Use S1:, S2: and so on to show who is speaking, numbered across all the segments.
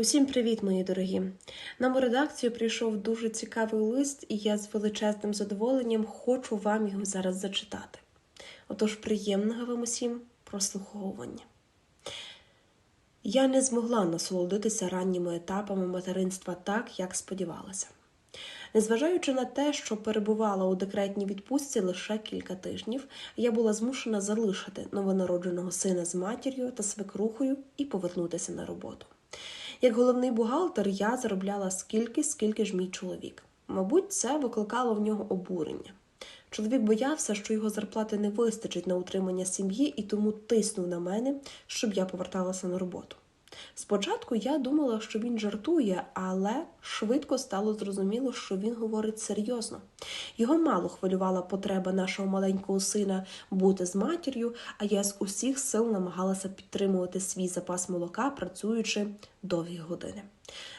S1: Усім привіт, мої дорогі! Нам у редакцію прийшов дуже цікавий лист, і я з величезним задоволенням хочу вам його зараз зачитати. Отож, приємного вам усім прослуховування. Я не змогла насолодитися ранніми етапами материнства так, як сподівалася. Незважаючи на те, що перебувала у декретній відпустці лише кілька тижнів, я була змушена залишити новонародженого сина з матір'ю та свекрухою і повернутися на роботу. Як головний бухгалтер, я заробляла скільки, скільки ж мій чоловік. Мабуть, це викликало в нього обурення. Чоловік боявся, що його зарплати не вистачить на утримання сім'ї і тому тиснув на мене, щоб я поверталася на роботу. Спочатку я думала, що він жартує, але швидко стало зрозуміло, що він говорить серйозно. Його мало хвилювала потреба нашого маленького сина бути з матір'ю, а я з усіх сил намагалася підтримувати свій запас молока, працюючи довгі години.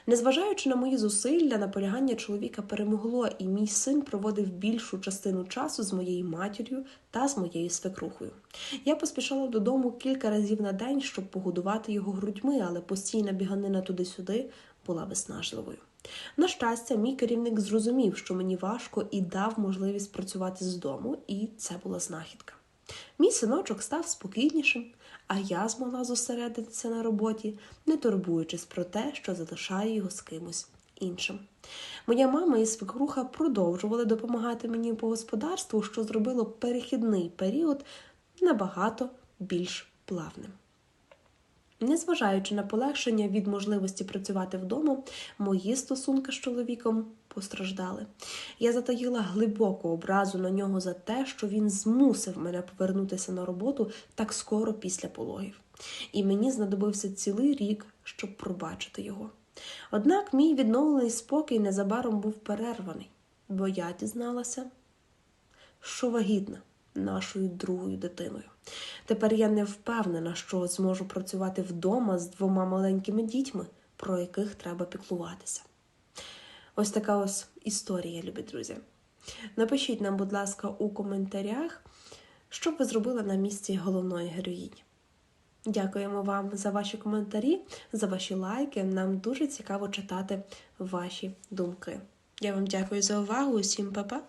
S1: Незважаючи на мої зусилля, наполягання чоловіка перемогло, і мій син проводив більшу частину часу з моєю матір'ю та з моєю свекрухою. Я поспішала додому кілька разів на день, щоб погодувати його грудьми, але постійна біганина туди-сюди була виснажливою. На щастя, мій керівник зрозумів, що мені важко і дав можливість працювати з дому, і це була знахідка. Мій синочок став спокійнішим, а я змогла зосередитися на роботі, не турбуючись про те, що залишаю його з кимось іншим. Моя мама і свекруха продовжували допомагати мені по господарству, що зробило перехідний період набагато більш плавним. Незважаючи на полегшення від можливості працювати вдома, мої стосунки з чоловіком постраждали. Я затаїла глибоку образу на нього за те, що він змусив мене повернутися на роботу так скоро після пологів. І мені знадобився цілий рік, щоб пробачити його. Однак мій відновлений спокій незабаром був перерваний, бо я дізналася, що вагітна нашою другою дитиною. Тепер я не впевнена, що зможу працювати вдома з двома маленькими дітьми, про яких треба піклуватися. Ось така ось історія, любі друзі. Напишіть нам, будь ласка, у коментарях, що б ви зробили на місці головної героїні. Дякуємо вам за ваші коментарі, за ваші лайки. Нам дуже цікаво читати ваші думки. Я вам дякую за увагу. Усім па-па!